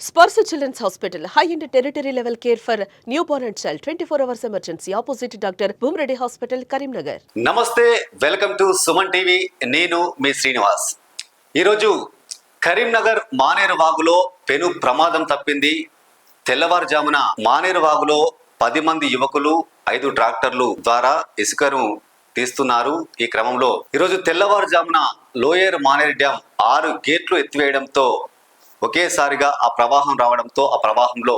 Sparsh children's hospital high and tertiary level care for newborn and child twenty four hours emergency opposite doctor Bhumareddy hospital Karimnagar నమస్తే welcome to Suman TV. నేను మీ శ్రీనివాస్. ఈరోజు కరీంనగర్ మానేరు వాగులో పెను ప్రమాదం తప్పింది. తెల్లవారుజామున మానేరు వాగులో పది మంది యువకులు ఐదు ట్రాక్టర్లు ద్వారా ఇసుకను తీస్తున్నారు ఈ క్రమంలో. ఈరోజు తెల్లవారుజామున లోయర్ మానేరు డ్యాం ఆరు గేట్లు ఎత్తివేయడంతో ఒకేసారిగా ఆ ప్రవాహం రావడంతో ఆ ప్రవాహంలో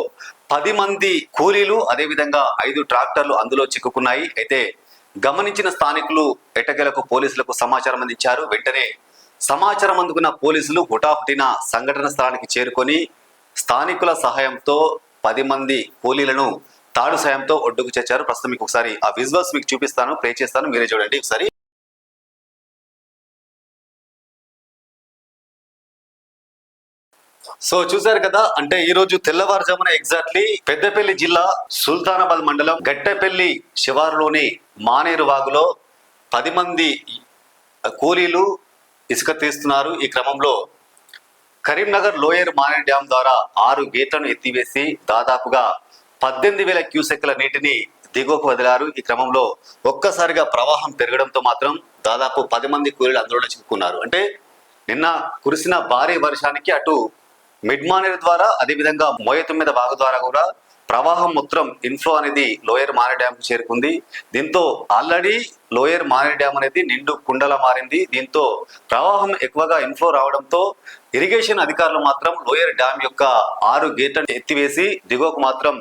పది మంది కూలీలు అదేవిధంగా ఐదు ట్రాక్టర్లు అందులో చిక్కుకున్నాయి. అయితే గమనించిన స్థానికులు ఎట్టకేలకు పోలీసులకు సమాచారం అందించారు. వెంటనే సమాచారం అందుకున్న పోలీసులు హుటాహుటిన సంఘటన స్థలానికి చేరుకొని స్థానికుల సహాయంతో పది మంది కూలీలను తాడు సాయంతో ఒడ్డుకు చేర్చారు. ప్రస్తుతం మీకు ఒకసారి ఆ విజువల్స్ మీకు చూపిస్తాను ప్లే చేస్తాను. మీరే చూడండి. ఒకసారి సో చూసారు కదా అంటే ఈ రోజు తెల్లవారుజామున ఎగ్జాక్ట్లీ పెద్దపల్లి జిల్లా సుల్తానాబాద్ మండలం గట్టెపల్లి శివారులోని మానేరు వాగులో పది మంది కూలీలు ఇసుక తీస్తున్నారు. ఈ క్రమంలో కరీంనగర్ లోయర్ మానే డ్యాం ద్వారా ఆరు గేట్లను ఎత్తివేసి దాదాపుగా పద్దెనిమిది వేల క్యూసెక్ల నీటిని దిగువకు వదిలారు. ఈ క్రమంలో ఒక్కసారిగా ప్రవాహం పెరగడంతో మాత్రం దాదాపు పది మంది కూలీలు అందులో చిక్కుకున్నారు. అంటే నిన్న కురిసిన భారీ వర్షానికి అటు మిడ్ మానేరు ద్వారా అదేవిధంగా విధంగా మీద వాగు ద్వారా కూడా ప్రవాహం మొత్తం ఇన్ఫ్లో అనేది లోయర్ మానే డ్యామ్ చేరుకుంది. దీంతో ఆల్రెడీ లోయర్ మానే డ్యామ్ అనేది నిండు కుండల మారింది. దీంతో ప్రవాహం ఎక్కువగా ఇన్ఫ్లో రావడంతో ఇరిగేషన్ అధికారులు మాత్రం లోయర్ డ్యామ్ యొక్క ఆరు గేట్లను ఎత్తివేసి దిగువకు మాత్రం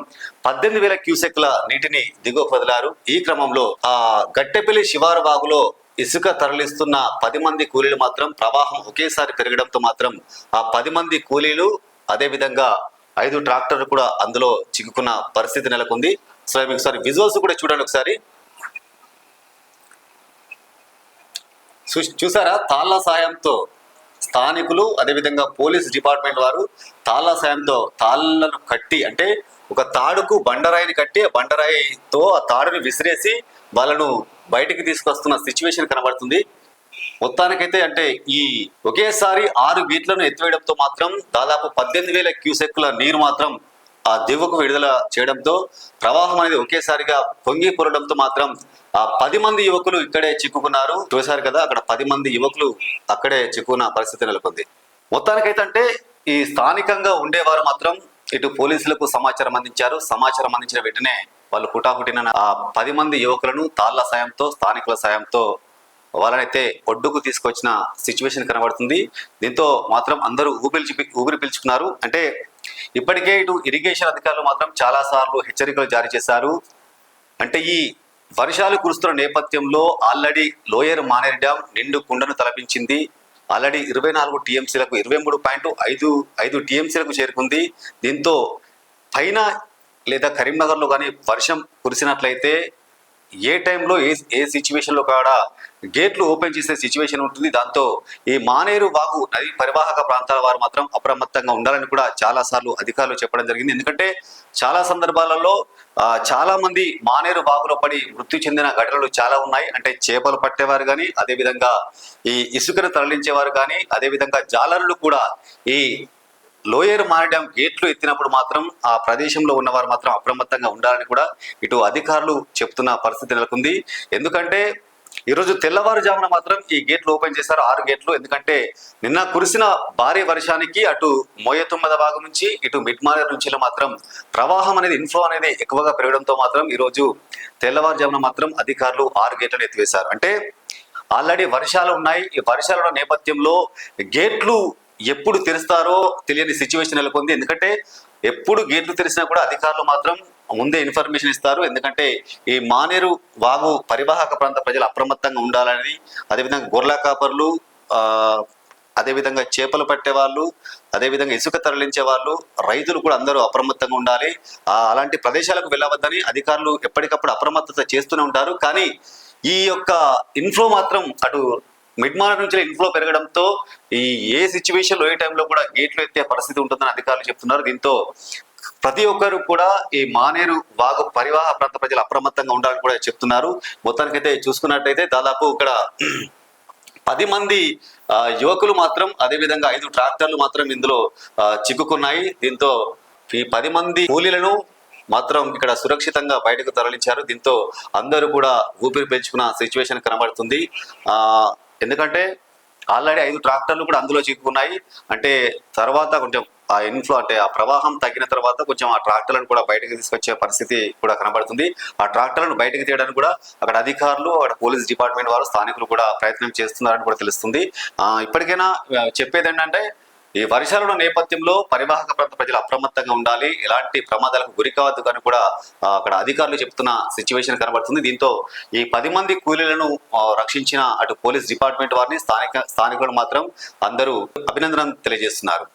పద్దెనిమిది వేల క్యూసెక్ల నీటిని దిగువకు వదిలారు. ఈ క్రమంలో ఆ గట్టెపల్లి శివారు బాగులో ఇసుక తరలిస్తున్న పది మంది కూలీలు మాత్రం ప్రవాహం ఒకేసారి పెరగడంతో మాత్రం ఆ పది మంది కూలీలు అదేవిధంగా ఐదు ట్రాక్టర్లు కూడా అందులో చిక్కుకున్న పరిస్థితి నెలకొంది. సో మీకు ఒకసారి విజువల్స్ కూడా చూడండి ఒకసారి. చూ- చూసారా? తాళ్ళ సాయంతో స్థానికులు అదేవిధంగా పోలీస్ డిపార్ట్మెంట్ వారు తాళ్ళ సాయంతో తాళ్ళను కట్టి అంటే ఒక తాడుకు బండరాయిని కట్టి ఆ బండరాయితో ఆ తాడుని విసిరేసి వాళ్ళను బయటికి తీసుకొస్తున్న సిచ్యువేషన్ కనబడుతుంది. మొత్తానికైతే అంటే ఈ ఒకేసారి ఆరు గేట్లను ఎత్తివేయడంతో మాత్రం దాదాపు పద్దెనిమిది వేల క్యూసెక్ల నీరు మాత్రం ఆ దివ్వకు విడుదల చేయడంతో ప్రవాహం అనేది ఒకేసారిగా పొంగి పొరడంతో మాత్రం ఆ పది మంది యువకులు ఇక్కడే చిక్కుకున్నారు. చూశారు కదా అక్కడ పది మంది యువకులు అక్కడే చిక్కుకున్న పరిస్థితి నెలకొంది. మొత్తానికైతే అంటే ఈ స్థానికంగా ఉండేవారు మాత్రం ఇటు పోలీసులకు సమాచారం అందించారు. సమాచారం అందించిన వెంటనే వాళ్ళు హుటాహుటిన ఆ పది మంది యువకులను తాళ్ళ సాయంతో స్థానికుల సాయంతో వాళ్ళనైతే ఒడ్డుకు తీసుకొచ్చిన సిచ్యువేషన్ కనబడుతుంది. దీంతో మాత్రం అందరూ ఊపిరి ఊపిరి పీల్చుకున్నారు. అంటే ఇప్పటికే ఇటు ఇరిగేషన్ అధికారులు మాత్రం చాలా సార్లు హెచ్చరికలు జారీ చేశారు. అంటే ఈ వర్షాలు కురుస్తున్న నేపథ్యంలో ఆల్రెడీ లోయర్ మానేరు డ్యామ్ నిండు కుండను తలపించింది. ఆల్రెడీ ఇరవై నాలుగు టీఎంసీలకు ఇరవై మూడు పాయింట్ ఐదు ఐదు టీఎంసీలకు చేరుకుంది. దీంతో పైన లేదా కరీంనగర్లో కానీ వర్షం కురిసినట్లయితే ఏ టైంలో ఏ ఏ సిచ్యువేషన్లో కూడా గేట్లు ఓపెన్ చేసే సిచ్యువేషన్ ఉంటుంది. దాంతో ఈ మానేరు వాగు నది పరివాహక ప్రాంతాల వారు మాత్రం అప్రమత్తంగా ఉండాలని కూడా చాలా సార్లు అధికారులు చెప్పడం జరిగింది. ఎందుకంటే చాలా సందర్భాలలో చాలామంది మానేరు వాగులో పడి మృతి చెందిన ఘటనలు చాలా ఉన్నాయి. అంటే చేపలు పట్టేవారు కానీ అదేవిధంగా ఈ ఇసుకను తరలించేవారు కానీ అదేవిధంగా జాలరులు కూడా ఈ లోయర్ మారడం గేట్లు ఎత్తినప్పుడు మాత్రం ఆ ప్రదేశంలో ఉన్నవారు మాత్రం అప్రమత్తంగా ఉండాలని కూడా ఇటు అధికారులు చెప్తున్న పరిస్థితి నెలకొంది. ఎందుకంటే ఈరోజు తెల్లవారుజామున మాత్రం ఈ గేట్లు ఓపెన్ చేశారు. ఆరు గేట్లు. ఎందుకంటే నిన్న కురిసిన భారీ వర్షానికి అటు మోయతుమ్మద భాగం నుంచి ఇటు మిడ్మాలర్ నుంచి మాత్రం ప్రవాహం అనేది ఇన్ఫ్లో అనేది ఎక్కువగా పెరగడంతో మాత్రం ఈరోజు తెల్లవారుజామున మాత్రం అధికారులు ఆరు గేట్లను ఎత్తివేశారు. అంటే ఆల్రెడీ వర్షాలు ఉన్నాయి. ఈ వర్షాల నేపథ్యంలో గేట్లు ఎప్పుడు తెరుస్తారో తెలియని సిచ్యువేషన్ నెలకొంది. ఎందుకంటే ఎప్పుడు గేట్లు తెరిచినా కూడా అధికారులు మాత్రం ముందే ఇన్ఫర్మేషన్ ఇస్తారు. ఎందుకంటే ఈ మానేరు వాగు పరివాహక ప్రాంత ప్రజలు అప్రమత్తంగా ఉండాలని అదేవిధంగా గొర్రెల కాపర్లు ఆ అదేవిధంగా చేపలు పట్టే వాళ్ళు అదేవిధంగా ఇసుక తరలించే వాళ్ళు రైతులు కూడా అందరూ అప్రమత్తంగా ఉండాలి. అలాంటి ప్రదేశాలకు వెళ్ళవద్దని అధికారులు ఎప్పటికప్పుడు అప్రమత్తత చేస్తూనే ఉంటారు. కానీ ఈ యొక్క ఇన్ఫ్లో మాత్రం అటు మిడ్ మార్క్ నుంచి ఇన్ఫ్లో పెరగడంతో ఈ ఏ సిచ్యువేషన్లో ఏ టైంలో కూడా గేట్లు ఎత్తే పరిస్థితి ఉంటుందని అధికారులు చెప్తున్నారు. దీంతో ప్రతి ఒక్కరు కూడా ఈ మానేరు వాగు పరివాహ ప్రాంత ప్రజలు అప్రమత్తంగా ఉండాలని కూడా చెప్తున్నారు. మొత్తానికైతే చూసుకున్నట్టయితే దాదాపు ఇక్కడ పది మంది యువకులు మాత్రం అదేవిధంగా ఐదు ట్రాక్టర్లు మాత్రం ఇందులో చిక్కుకున్నాయి. దీంతో ఈ పది మంది కూలీలను మాత్రం ఇక్కడ సురక్షితంగా బయటకు తరలించారు. దీంతో అందరూ కూడా ఊపిరి పెంచుకున్న సిచ్యువేషన్ కనబడుతుంది. ఆ ఎందుకంటే ఆల్రెడీ ఐదు ట్రాక్టర్లు కూడా అందులో చిక్కుకున్నాయి. అంటే తర్వాత కొంచెం ఆ ఇన్ఫ్లో అంటే ఆ ప్రవాహం తగ్గిన తర్వాత కొంచెం ఆ ట్రాక్టర్లను కూడా బయటకు తీసుకొచ్చే పరిస్థితి కూడా కనబడుతుంది. ఆ ట్రాక్టర్లను బయటకు తీయడానికి కూడా అక్కడ అధికారులు అక్కడ పోలీస్ డిపార్ట్మెంట్ వారు స్థానికులు కూడా ప్రయత్నం చేస్తున్నారని కూడా తెలుస్తుంది. ఇప్పటికైనా చెప్పేది ఏంటంటే ఈ వర్షాల నేపథ్యంలో పరివాహక ప్రాంత ప్రజలు అప్రమత్తంగా ఉండాలి. ఎలాంటి ప్రమాదాలకు గురి కావద్దు అని కూడా అక్కడ అధికారులు చెప్తున్న సిచ్యువేషన్ కనబడుతుంది. దీంతో ఈ పది మంది కూలీలను రక్షించిన అటు పోలీస్ డిపార్ట్మెంట్ వారిని స్థానిక స్థానికులు మాత్రం అందరూ అభినందన తెలియజేస్తున్నారు.